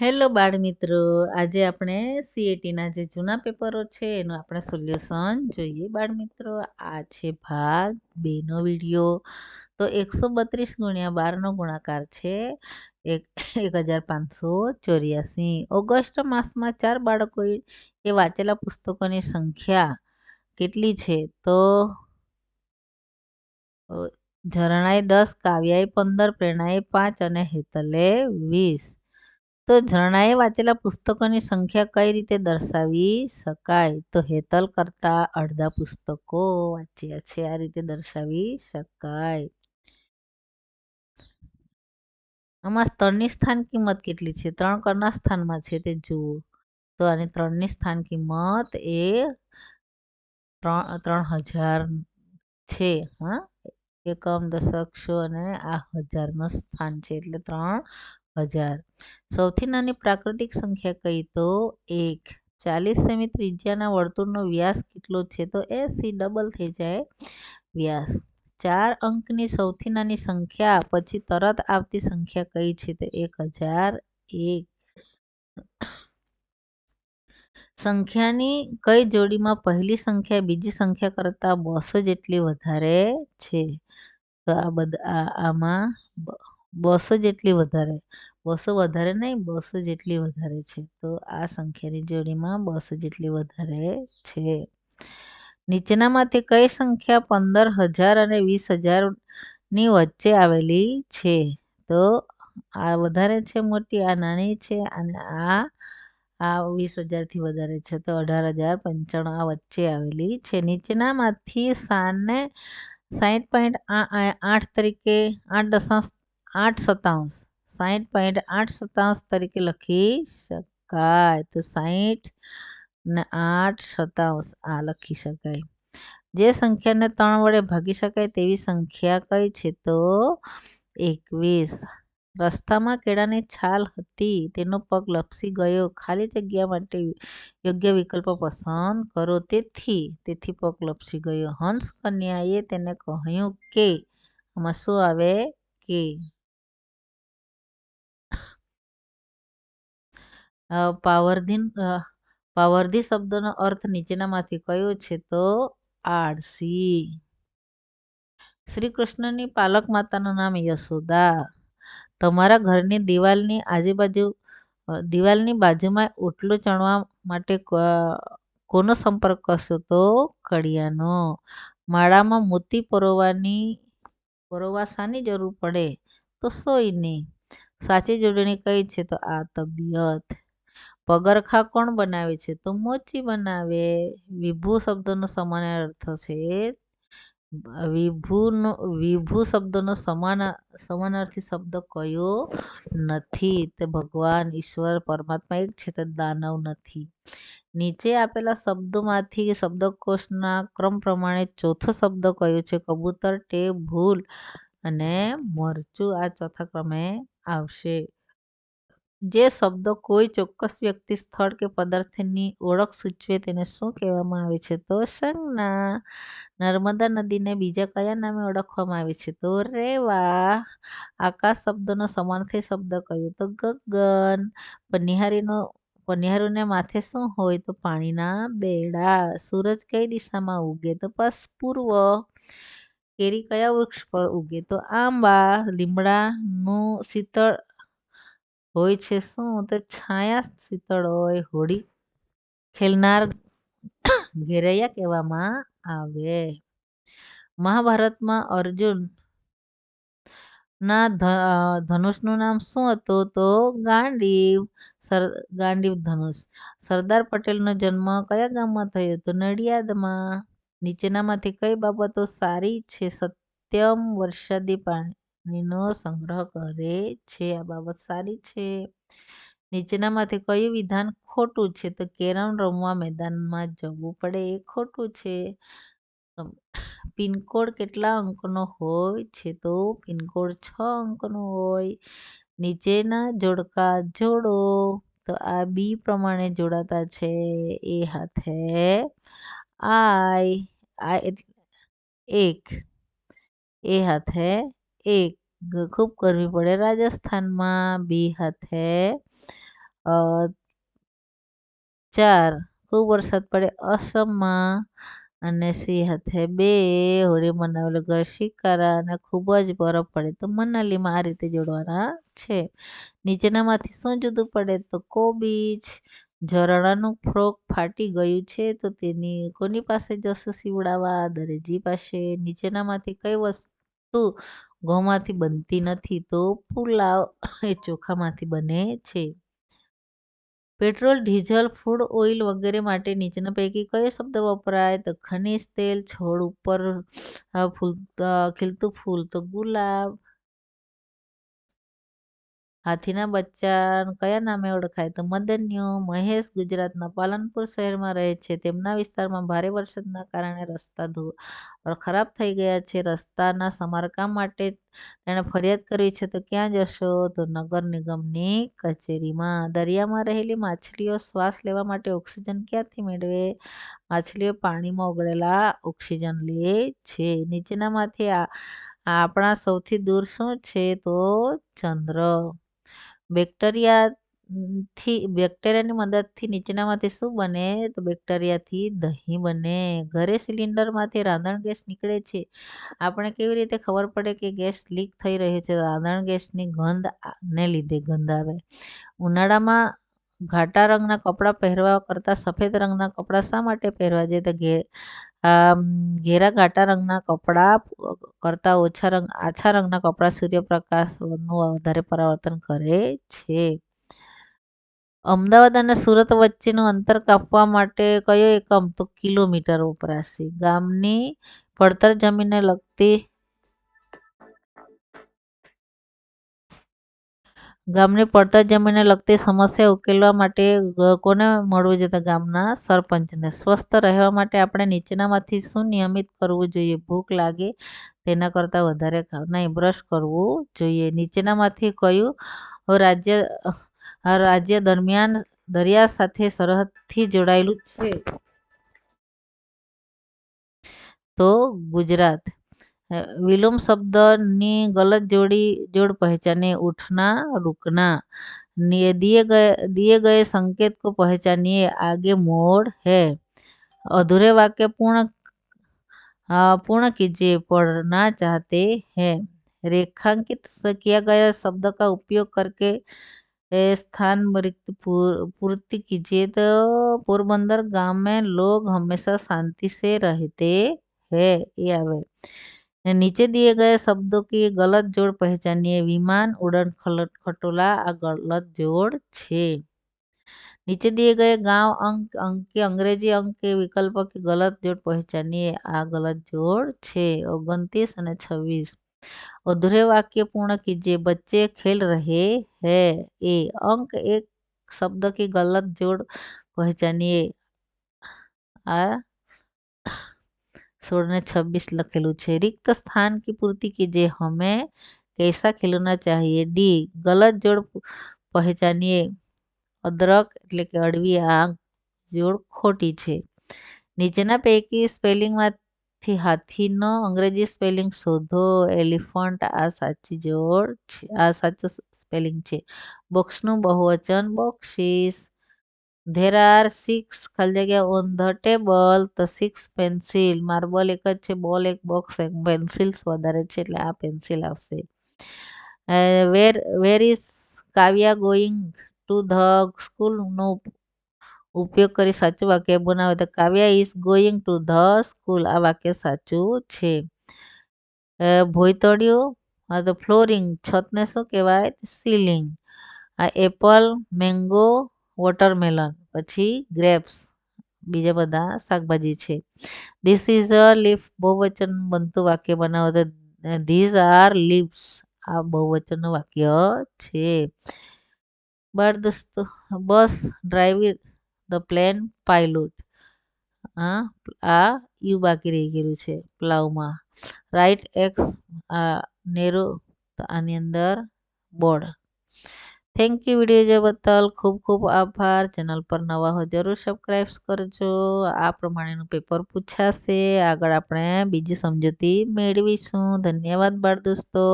Hello બાળમિત્રો, આજે આપણે સીએટીના જે જૂના પેપરો છે એનું આપણે સોલ્યુશન જોઈએ. બાળમિત્રો, આ છે ભાગ બેનો વીડિયો. તો એકસો બત્રીસ ગુણ્યા બારનો ગુણાકાર છે એક એક હજાર પાંચસો ચોર્યાસી. ઓગસ્ટ માસમાં ચાર બાળકોએ એ વાંચેલા પુસ્તકોની સંખ્યા કેટલી છે? તો ઝરણાએ દસ, કાવ્યાએ પંદર, પ્રેરણાએ પાંચ અને હેતલે વીસ. તો ઝરણાએ વાંચેલા પુસ્તકોની સંખ્યા કઈ રીતે દર્શાવી શકાય? તો હેતલ કરતા અડધા પુસ્તકો વાંચ્યા છે. આ રીતે દર્શાવી શકાય. આમાં ત્રણની સ્થાન કિંમત કેટલી છે? ત્રણ કરના સ્થાનમાં છે તે જુઓ. તો આની ત્રણની સ્થાન કિંમત એ ત્રણ ત્રણ હજાર છે, હા? એકમ દશકશો અને આ હજારનું સ્થાન છે, એટલે ત્રણ હજાર. સૌથી નાની પ્રાકૃતિક સંખ્યા કઈ તો એક. ચાલીસ સેમી ત્રિજ્યાના વર્તુળનો વ્યાસ કેટલો છે? તો એસી ડબલ થઈ જાય વ્યાસ. ચાર અંકની સૌથી નાની સંખ્યા, પછી તરત આવતી સંખ્યા કઈ છે? તો એક હજાર એક. સંખ્યાની કઈ જોડીમાં પહેલી સંખ્યા બીજી સંખ્યા કરતાં બસો જેટલી વધારે છે? તો આ બધા આમાં બસો જેટલી વધારે. બસો વધારે નહીં, બસો જેટલી વધારે છે. તો આ સંખ્યાની જોડીમાં બસો જેટલી વધારે છે. નીચેનામાંથી કઈ સંખ્યા? પંદર હજાર અને વીસ હજારની વચ્ચે આવેલી છે. તો આ વધારે છે, મોટી, આ નાની છે, અને આ આ વીસ હજારથી વધારે છે. તો અઢાર હજાર પંચાણું આ વચ્ચે આવેલી છે. નીચેનામાંથી સાતને સાઠ પોઈન્ટ આઠ તરીકે આઠ દશાંશ, આઠ સત્તાંશ. સાઠ પોઈન્ટ આઠ સત્તાંશ તરીકે લખી શકાય. તો સાઠ ને આઠ સત્તાંશ, આ લખી શકાય. જે સંખ્યાને ત્રણ વડે ભાગી શકાય તેવી સંખ્યા કઈ છે તો? એકવીસ. રસ્તામાં કેળાની છાલ હતી તેનો પગ લપસી ગયો ખાલી જગ્યા માટે યોગ્ય વિકલ્પ પસંદ કરો તેથી તેથી પગ લપસી ગયો હંસ કન્યાએ તેને કહ્યું કે આમાં શું આવે કે પાવરધીન પાવરધી શબ્દનો અર્થ નીચેનામાંથી કયો છે તો આળસી શ્રી કૃષ્ણની પાલક માતાનું નામ યશોદા તમારા ઘરની દિવાલની આજુબાજુ દિવાલની બાજુમાં ઓટલો ચણવા માટે કોનો સંપર્ક કરશો તો કડિયાનો. માળામાં મોતી પરોવાની પરોવા શાની જરૂર પડે તો સોયની. સાચી જોડણી કઈ છે તો આ તબિયત. પગરખા કોણ બનાવે છે તો મોચી બનાવે. વિભુ શબ્દનો સમાન અર્થ છે વિભુનો વિભુ શબ્દનો સમાન, સમાનાર્થી શબ્દ કયો નથી? તે ભગવાન, ઈશ્વર, પરમાત્મા એક છે, તે દાનવ નથી. નીચે આપેલા શબ્દોમાંથી શબ્દકોશના ક્રમ પ્રમાણે ચોથો શબ્દ કયો છે? કબૂતર ટે ભૂલ અને મરચું આ ચોથા ક્રમે આવશે. જે શબ્દો કોઈ ચોક્કસ વ્યક્તિ સ્થળ કે પદાર્થની ઓળખ સૂચવે તેને શું કહેવામાં આવે છે? તો સંજ્ઞા નર્મદા નદીને બીજા કયા નામે ઓળખવામાં આવે છે? તો રેવા, આકાશ શબ્દનો સમાનાર્થી શબ્દ કયો? તો ગગન, પનિહારીનો પનિહારીને માથે શું હોય? તો પાણીના બેડા, સૂરજ કઈ દિશામાં ઉગે? તો પસ પૂર્વ કેરી કયા વૃક્ષ પર ઉગે? તો આંબા, લીમડાનું શીતળ હોય છે શું? તો છાયા શીતળ હોય, હોળી ખેલનાર ઘેરૈયા કહેવામાં આવે. મહાભારતમાં અર્જુન ના ધનુષનું નામ શું હતું? તો ગાંડીવ, સર, ગાંડીવ ધનુષ. સરદાર પટેલનો જન્મ કયા ગામમાં થયો તો? નડિયાદમાં. નીચેનામાંથી કઈ બાબતો સારી છે? સત્યમ વરસાદી પાણીનો સંગ્રહ કરે છે. આ બાબત સારી છે. નીચેનામાંથી કયું વિધાન ખોટું છે? તો કેરમ રમવા મેદાનમાં જવું પડે એ ખોટું છે. પિનકોડ કેટલા અંકનો હોય છે? તો પિનકોડ છ અંકનો હોય. નીચેના જોડકા જોડો. તો આ બી પ્રમાણે જોડાતા છે. એ હાથે આઈ, આ એક, એ હાથે એક ખૂબ ગરમી પડે રાજસ્થાનમાં. બી હાથે ચાર, ખૂબ વરસાદ પડે અસમમાં અને સી હાથે બે, હોળી મનાવેલો ઘર શિકારા અને ખૂબ જ બરફ પડે. તો મનાલીમાં આ રીતે જોડવાના છે. નીચેનામાંથી શું જુદું પડે? તો કોબીજ, ઝરણાનું ફ્રોક ફાટી ગયું છે. તો તેની કોની પાસે જશે? સીવડાવા દરેજી પાસે. નીચેનામાંથી કઈ વસ્તુ ઘઉંમાંથી બનતી નથી તો પુલાવ એ ચોખામાંથી બને છે. પેટ્રોલ, ડીઝલ, ફૂડ ઓઇલ વગેરે માટે નીચેના પૈકી કયો શબ્દ વપરાય? તો ખનિજ તેલ, છોડ ઉપર ખીલતું ફૂલ, તો ગુલાબ હાથીના બચ્ચા કયા નામે ઓળખાય? તો મદન્યો મહેશ ગુજરાતના પાલનપુર શહેરમાં રહે છે. તેમના વિસ્તારમાં ભારે વરસાદના કારણે રસ્તા ખરાબ થઈ ગયા છે. રસ્તાના સમારકામ માટે તેણે ફરિયાદ કરવી છે. તો ક્યાં જશો? તો નગર નિગમની કચેરીમાં. દરિયામાં રહેલી માછલીઓ શ્વાસ લેવા માટે ઓક્સિજન ક્યાંથી મેળવે? માછલીઓ પાણીમાં ઓગળેલા ઓક્સિજન લે છે. નીચેનામાંથી આપણા સૌથી દૂર શું છે? તો ચંદ્ર. બેક્ટેરિયાથી, બેક્ટેરિયાની મદદથી નીચેનામાંથી શું બને? તો બેક્ટેરિયાથી દહીં બને. ઘરે સિલિન્ડરમાંથી રાંધણ ગેસ નીકળે છે. આપણે કેવી રીતે ખબર પડે કે ગેસ લીક થઈ રહ્યો છે? રાંધણ ગેસની ગંધ ને લીધે ગંધ આવે. ઉનાળામાં ઘાટા રંગના કપડાં પહેરવા કરતાં સફેદ રંગના કપડાં શા માટે પહેરવા જોઈએ? તો ઘે ઘેરા ઘાટા રંગના કપડાં કરતાં ઓછા રંગ, આછા રંગના કપડાં સૂર્યપ્રકાશનું વધારે પરાવર્તન કરે છે. અમદાવાદ અને સુરત વચ્ચેનું અંતર કાપવા માટે કયો એકમ? તો કિલોમીટર વપરાશે. ગામની પડતર જમીનને લગતી ગામની પડતર જમીનને લગતી સમસ્યા ઉકેલવા માટે કોને મળવું જોઈએ? ગામના સરપંચને. સ્વસ્થ રહેવા માટે આપણે નીચેનામાંથી શું નિયમિત કરવું જોઈએ? ભૂખ લાગે તેના કરતાં વધારે નહીં, બ્રશ કરવું જોઈએ. નીચેનામાંથી કયું રાજ્ય રાજ્ય દરમિયાન દરિયા સાથે સરહદથી જોડાયેલું છે? તો ગુજરાત. विलोम शब्द नी गलत जोड़ी, जोड़ पहचाने, उठना, रुकना। दिए गए दिए गए संकेत को पहचानिए, आगे मोड़ है। अधूरे वाक्य पूर्ण पूर्ण कीजिए, पढ़ना चाहते हैं। रेखांकित किया गया शब्द का उपयोग करके स्थान पूर्ति कीजिए। तो पोरबंदर गाँव में लोग हमेशा शांति से रहते हैं। ये आवे नीचे दिए गए शब्दों की गलत जोड़ पहचानिए। विमान, उड़न खटोला, आ गलत जोड़ छे। नीचे दिए गए गाँव अंक अंक के अंग्रेज़ी अंक के विकल्प की गलत जोड़ पहचानिए। आ गलत जोड़ छे। ओगनतीस और छब्बीस। अधूरे वाक्य पूर्ण कीजिए। बच्चे खेल रहे हैं। ए अंक एक शब्द की गलत जोड़ पहचानिए। आ सोलह ने छब्बीस लखेलू है रिक्त स्थान की पूर्ति कीजिए हमें कैसा खिलौना चाहिए डी गलत जोड़ पहचानिए અદરક એટલે કે અળવી આ જોડ ખોટી છે નીચેના પૈકી સ્પેલિંગમાંથી હાથીનો અંગ્રેજી સ્પેલિંગ શોધો એલિફન્ટ આ સાચી જોડ છે આ સાચું સ્પેલિંગ છે બોક્સનું બહુવચન બોક્સિસ ધેર આર સિક્સ ખાલી જગ્યા ઓન ધ ટેબલ તો સિક્સ પેન્સિલ માર્બલ એક જ છે બોલ એક બોક્સ એક પેન્સિલ્સ વધારે છે, એટલે આ પેન્સિલ આવશે. Where where is Kavya going to the સ્કૂલનો ઉપયોગ કરી સાચું વાક્ય બનાવે તો Kavya is going to the school આ વાક્ય સાચું છે. ભોયતળિયું, આ તો ફ્લોરિંગ છતને શું કહેવાય? સીલિંગ આ એપલ મેંગો વોટરમેલન, પછી ગ્રેપ્સ, બીજા બધા શાકભાજી છે. ધીસ ઇઝ અ લીફ બહુવચન બનતું વાક્ય બનાવો તો ધીઝ આર લીવ્સ આ બહુવચનનું વાક્ય છે. બાળ દોસ્તો bus driving the plane pilot આ આ યુ બાકી રહી ગયેલું છે પ્લાવમાં રાઈટ એક્સ આ, નેરો આની અંદર બોર્ડ. થેન્ક યુ વીડિયો જોવા બદલ ખૂબ ખૂબ આભાર. ચેનલ પર નવા હો જરૂર સબસ્ક્રાઈબ કરજો. આ પ્રમાણેનું પેપર પૂછાશે. આગળ આપણે બીજી સમજૂતી મેળવીશું. ધન્યવાદ બાળ દોસ્તો.